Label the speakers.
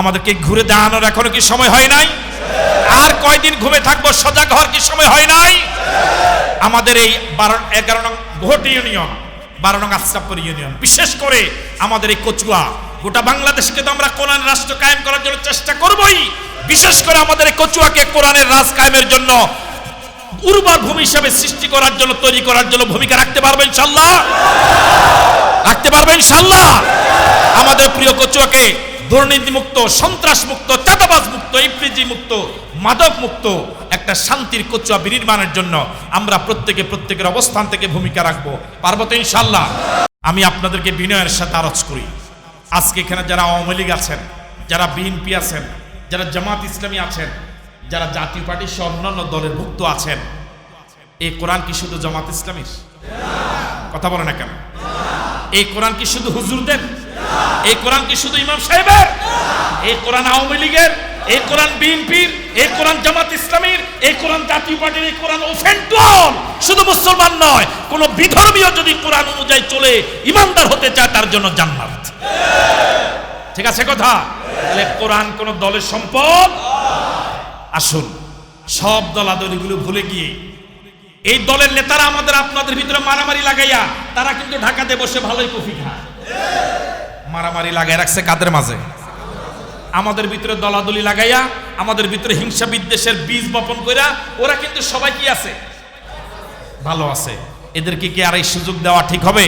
Speaker 1: আমাদেরকে ঘুরে দাঁড়ানোর এখনও কি সময় হয় নাই? আর কয়দিন ঘুমে থাকব সজাগ হওয়ার কি সময় হয় নাই? আমাদের এই বারো, এগারো নং ভোট ইউনিয়ন, বারো নং আশরাফপুর ইউনিয়ন, বিশেষ করে আমাদের এই কচুয়া, গোটা বাংলাদেশকে তো আমরা কোরআন রাষ্ট্র কায়েম করার জন্য চেষ্টা করবই। বিশেষ করে আমাদের এই কচুয়াকে কোরআনের রাজ কায়েমের জন্য উর্বর ভূমি হিসাবে সৃষ্টি করার জন্য, তৈরি করার জন্য ভূমিকা রাখতে পারবেন ইনশাল্লাহ রাখতে পারবেন ইনশাল্লাহ আমাদের প্রিয় কচুয়াকে দুর্নীতি মুক্ত সন্ত্রাস মুক্ত চাঁদাবাজ মুক্ত ইফ্রিজি মুক্ত মাদক মুক্ত একটা শান্তির কচুয়া বিনির্মাণের জন্য আমরা প্রত্যেকে প্রত্যেকের অবস্থান থেকে ভূমিকা রাখব। পারব তো ইনশাল্লাহ আমি আপনাদেরকে বিনয়ের সাথে আরজ করি। আজকে এখানে যারা আওয়ামী লীগ আছেন, যারা বিএনপি আছেন, যারা জামাত ইসলামী আছেন, যারা জাতীয় পার্টি সহ অন্যান্য দলের ভুক্ত আছেন এই কোরআন কি শুধু জামাত ইসলামীর? কথা বলে না কেন? এই কোরআন কি শুধু হুজুরদের? এই কোরআন কি শুধু ইমাম সাহেবের? এই কোরআন আওয়ামী লীগের? এই কোরআন বিএনপির? এই কোরআন জামাত ইসলামীর? এই কোরআন জাতীয় পার্টির? এই কোরআন ওফেন্টল শুধু মুসলমান নয়, কোন বিধর্মীয় যদি কোরআন অনুযায়ী চলে, ইমানদার হতে চায়, তার জন্য জান্নাত। ঠিক আছে কথা? তাহলে কোরআন কোন দলের সম্পদ? আসুন, সব দল দলাদলিগুলো ভুলে গিয়ে এই দলের নেতারা আমাদের আপনাদের ভিতরে মারামারি লাগাইয়া, তারা কিন্তু ঢাকাতে বসে ভালোই কফি খায়। মারামারি লাগাই রাখছে কাদের মাঝে? আমাদের ভিতরে দলাদলি লাগাইয়া, আমাদের ভিতরে হিংসা বিদ্বেষের বীজ বপন কইরা, ওরা কিন্তু সবাই কি আছে? ভালো আছে। এদেরকে কি আর এই সুযোগ দেওয়া ঠিক হবে?